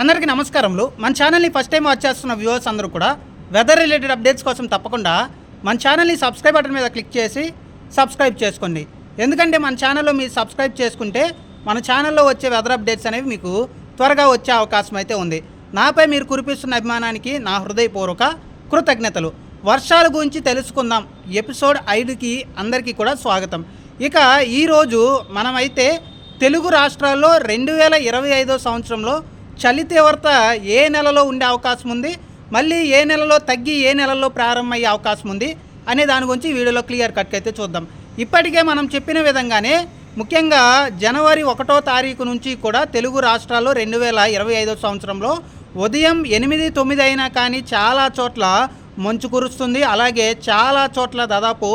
అందరికీ నమస్కారములు. మన ఛానల్ని ఫస్ట్ టైం వాచ్ చేస్తున్న వ్యూవర్స్ అందరూ కూడా వెదర్ రిలేటెడ్ అప్డేట్స్ కోసం తప్పకుండా మన ఛానల్ని సబ్స్క్రైబ్ బటన్ మీద క్లిక్ చేసి సబ్స్క్రైబ్ చేసుకోండి. ఎందుకంటే మన ఛానల్లో మీరు సబ్స్క్రైబ్ చేసుకుంటే మన ఛానల్లో వచ్చే వెదర్ అప్డేట్స్ అనేవి మీకు త్వరగా వచ్చే అవకాశం అయితే ఉంది. నాపై మీరు కురిపిస్తున్న అభిమానానికి నా హృదయపూర్వక కృతజ్ఞతలు. వర్షాల గురించి తెలుసుకుందాం. ఎపిసోడ్ ఐదుకి అందరికీ కూడా స్వాగతం. ఇక ఈరోజు మనమైతే తెలుగు రాష్ట్రాల్లో రెండు వేల ఇరవై ఐదో సంవత్సరంలో చలి తీవ్రత ఏ నెలలో ఉండే అవకాశం ఉంది మళ్ళీ ఏ నెలలో తగ్గి ఏ నెలలో ప్రారంభమయ్యే అవకాశం ఉంది అనే దాని గురించి వీడియోలో క్లియర్ కట్గా అయితే చూద్దాం. ఇప్పటికే మనం చెప్పిన విధంగానే ముఖ్యంగా జనవరి ఒకటో తారీఖు నుంచి కూడా తెలుగు రాష్ట్రాల్లో రెండు వేల ఇరవై ఐదో సంవత్సరంలో ఉదయం ఎనిమిది తొమ్మిది అయినా కానీ చాలా చోట్ల మంచు కురుస్తుంది. అలాగే చాలా చోట్ల దాదాపు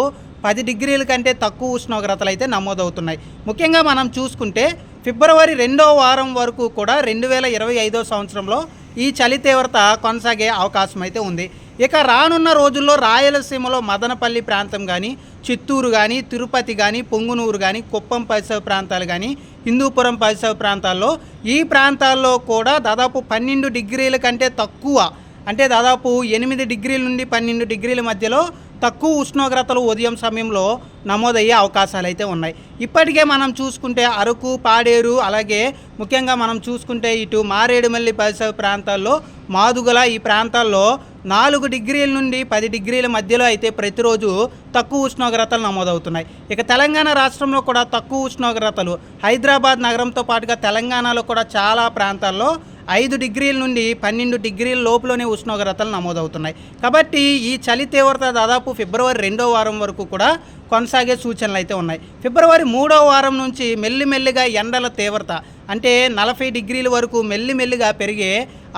పది డిగ్రీల కంటే తక్కువ ఉష్ణోగ్రతలు అయితే నమోదవుతున్నాయి. ముఖ్యంగా మనం చూసుకుంటే ఫిబ్రవరి రెండో వారం వరకు కూడా రెండు వేల ఇరవై ఐదో సంవత్సరంలో ఈ చలి తీవ్రత కొనసాగే అవకాశం అయితే ఉంది. ఇక రానున్న రోజుల్లో రాయలసీమలో మదనపల్లి ప్రాంతం కానీ చిత్తూరు కానీ తిరుపతి కానీ పొంగునూరు కానీ కుప్పం పరిసర ప్రాంతాలు కానీ హిందూపురం పరిసర ప్రాంతాల్లో ఈ ప్రాంతాల్లో కూడా దాదాపు పన్నెండు డిగ్రీల కంటే తక్కువ అంటే దాదాపు ఎనిమిది డిగ్రీల నుండి పన్నెండు డిగ్రీల మధ్యలో తక్కువ ఉష్ణోగ్రతలు ఉదయం సమయంలో నమోదయ్యే అవకాశాలు అయితే ఉన్నాయి. ఇప్పటికే మనం చూసుకుంటే అరకు పాడేరు అలాగే ముఖ్యంగా మనం చూసుకుంటే ఇటు మారేడుమల్లి పరిసర ప్రాంతాల్లో మాదుగల ఈ ప్రాంతాల్లో నాలుగు డిగ్రీల నుండి పది డిగ్రీల మధ్యలో అయితే ప్రతిరోజు తక్కువ ఉష్ణోగ్రతలు నమోదవుతున్నాయి. ఇక తెలంగాణ రాష్ట్రంలో కూడా తక్కువ ఉష్ణోగ్రతలు. హైదరాబాద్ నగరంతో పాటుగా తెలంగాణలో కూడా చాలా ప్రాంతాల్లో ఐదు డిగ్రీల నుండి పన్నెండు డిగ్రీల లోపులోనే ఉష్ణోగ్రతలు నమోదవుతున్నాయి. కాబట్టి ఈ చలి తీవ్రత దాదాపు ఫిబ్రవరి రెండో వారం వరకు కూడా కొనసాగే సూచనలు అయితే ఉన్నాయి. ఫిబ్రవరి మూడో వారం నుంచి మెల్లిమెల్లిగా ఎండల తీవ్రత అంటే నలభై డిగ్రీల వరకు మెల్లిమెల్లిగా పెరిగే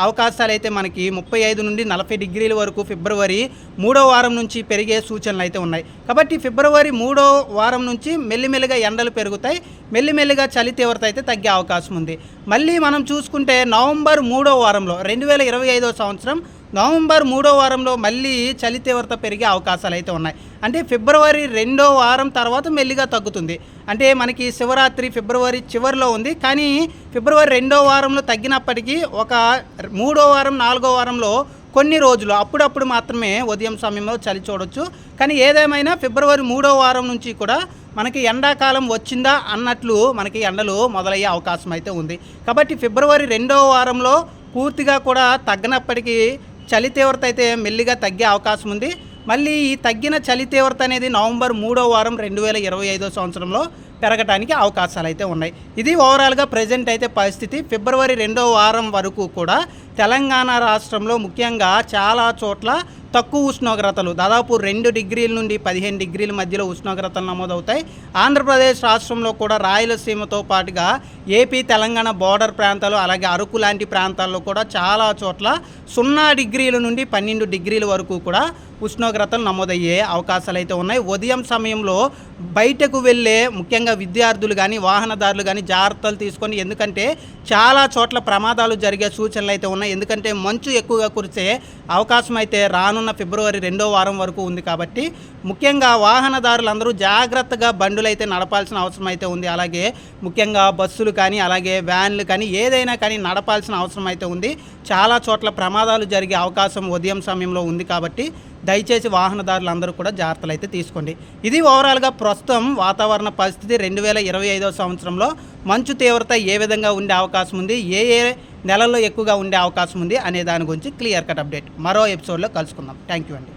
అవకాశాలు అయితే మనకి ముప్పై ఐదు నుండి నలభై డిగ్రీల వరకు ఫిబ్రవరి మూడో వారం నుంచి పెరిగే సూచనలు అయితే ఉన్నాయి. కాబట్టి ఫిబ్రవరి మూడో వారం నుంచి మెల్లిమెల్లిగా ఎండలు పెరుగుతాయి. మెల్లిమెల్లిగా చలి తీవ్రత అయితే తగ్గే అవకాశం ఉంది. మళ్ళీ మనం చూసుకుంటే నవంబర్ మూడో వారంలో రెండు వేల ఇరవై ఐదో సంవత్సరం నవంబర్ మూడో వారంలో మళ్ళీ చలి తీవ్రత పెరిగే అవకాశాలు అయితే ఉన్నాయి. అంటే ఫిబ్రవరి రెండో వారం తర్వాత మెల్లిగా తగ్గుతుంది. అంటే మనకి శివరాత్రి ఫిబ్రవరి చివరిలో ఉంది. కానీ ఫిబ్రవరి రెండో వారంలో తగ్గినప్పటికీ ఒక మూడో వారం నాలుగో వారంలో కొన్ని రోజులు అప్పుడప్పుడు మాత్రమే ఉదయం సమయంలో చలి చూడొచ్చు. కానీ ఏదేమైనా ఫిబ్రవరి మూడో వారం నుంచి కూడా మనకి ఎండాకాలం వచ్చిందా అన్నట్లు మనకి ఎండలు మొదలయ్యే అవకాశం అయితే ఉంది. కాబట్టి ఫిబ్రవరి రెండో వారంలో పూర్తిగా కూడా తగ్గనప్పటికీ చలి తీవ్రత అయితే మెల్లిగా తగ్గే అవకాశం ఉంది. మళ్ళీ ఈ తగ్గిన చలి తీవ్రత అనేది నవంబర్ మూడో వారం రెండు వేల ఇరవై ఐదో సంవత్సరంలో పెరగటానికి అవకాశాలు అయితే ఉన్నాయి. ఇది ఓవరాల్గా ప్రజెంట్ అయితే పరిస్థితి. ఫిబ్రవరి రెండో వారం వరకు కూడా తెలంగాణ రాష్ట్రంలో ముఖ్యంగా చాలా చోట్ల తక్కువ ఉష్ణోగ్రతలు దాదాపు రెండు డిగ్రీల నుండి పదిహేను డిగ్రీల మధ్యలో ఉష్ణోగ్రతలు నమోదవుతాయి. ఆంధ్రప్రదేశ్ రాష్ట్రంలో కూడా రాయలసీమతో పాటుగా ఏపీ తెలంగాణ బోర్డర్ ప్రాంతాలు అలాగే అరకు లాంటి ప్రాంతాల్లో కూడా చాలా చోట్ల సున్నా డిగ్రీల నుండి పన్నెండు డిగ్రీల వరకు కూడా ఉష్ణోగ్రతలు నమోదయ్యే అవకాశాలు అయితే ఉన్నాయి. ఉదయం సమయంలో బయటకు వెళ్ళే ముఖ్యంగా విద్యార్థులు కానీ వాహనదారులు కానీ జాగ్రత్తలు తీసుకొని ఎందుకంటే చాలా చోట్ల ప్రమాదాలు జరిగే సూచనలు అయితే ఉన్నాయి. ఎందుకంటే మంచు ఎక్కువగా కురిసే అవకాశం అయితే రాను రానున్న ఫిబ్రవరి రెండో వారం వరకు ఉంది కాబట్టి ముఖ్యంగా వాహనదారులందరూ జాగ్రత్తగా బండులైతే అయితే నడపాల్సిన అవసరం అయితే ఉంది. అలాగే ముఖ్యంగా బస్సులు కానీ అలాగే వ్యాన్లు కానీ ఏదైనా కానీ నడపాల్సిన అవసరం అయితే ఉంది. చాలా చోట్ల ప్రమాదాలు జరిగే అవకాశం ఉదయం సమయంలో ఉంది కాబట్టి దయచేసి వాహనదారులందరూ కూడా జాగ్రత్తలు అయితే తీసుకోండి. ఇది ఓవరాల్గా ప్రస్తుతం వాతావరణ పరిస్థితి. రెండు వేల ఇరవై ఐదో సంవత్సరంలో మంచు తీవ్రత ఏ విధంగా ఉండే అవకాశం ఉంది? ఏ ఏ నెలల్లో ఎక్కువగా ఉండే అవకాశం ఉంది అనే దాని గురించి క్లియర్ కట్ అప్డేట్. మరో ఎపిసోడ్లో కలుసుకుందాం. థ్యాంక్ యూ అండి.